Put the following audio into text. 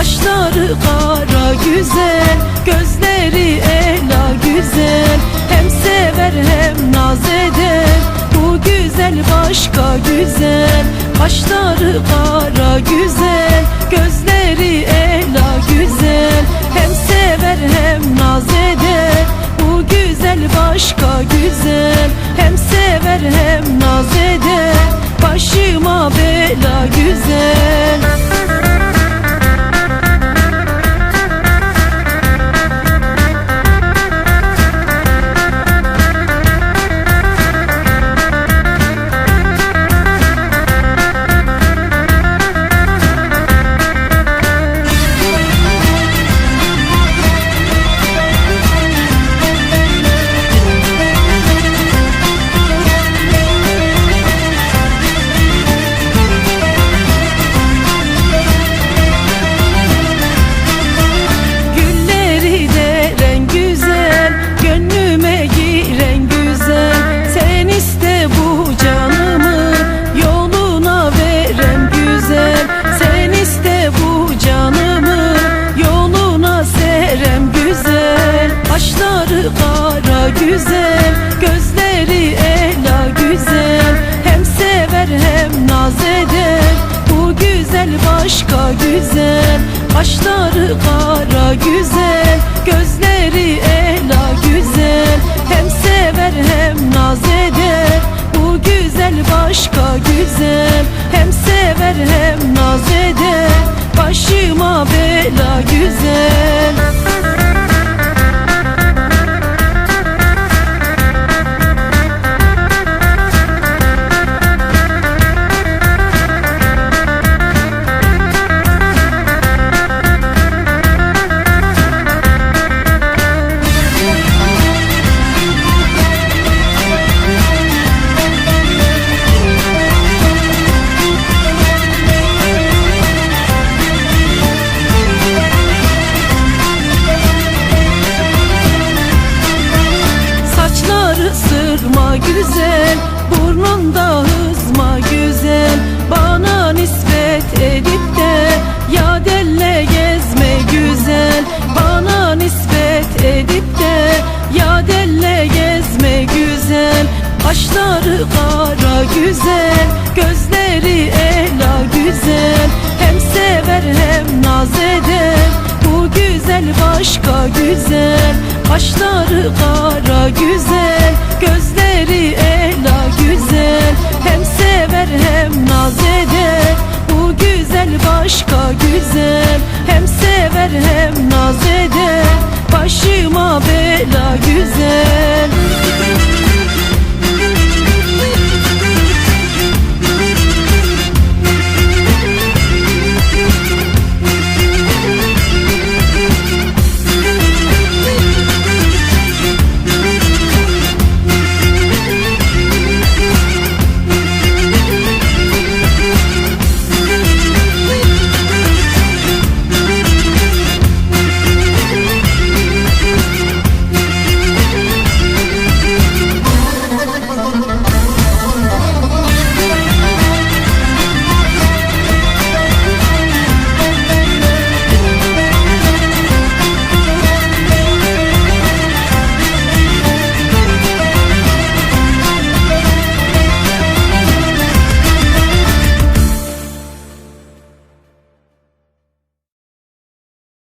Kaşları kara güzel Gözleri ela güzel. Hem sever hem naz eder Bu güzel başka güzel. Kaşları kara güzel Gözleri ela güzel. Hem sever hem naz eder Bu güzel başka güzel. Hem sever hem naz eder Başıma bela güzel. Başka güzel Kaşları kara güzel Gözleri ela güzel. Hem sever hem naz eder Bu güzel başka güzel. Hem sever hem naz eder sırma güzel Burnunda hızma güzel. Bana nispet edip de Ya delle gezme güzel. Bana nispet edip de Ya delle gezme güzel. Kaşları kara güzel Gözleri ela güzel. Hem sever hem naz eder Bu güzel başka güzel Kaşları kara güzel Gözleri ela güzel. Hem sever hem naz eder. Bu güzel başka güzel. Hem sever hem naz eder. Başıma bela güzel.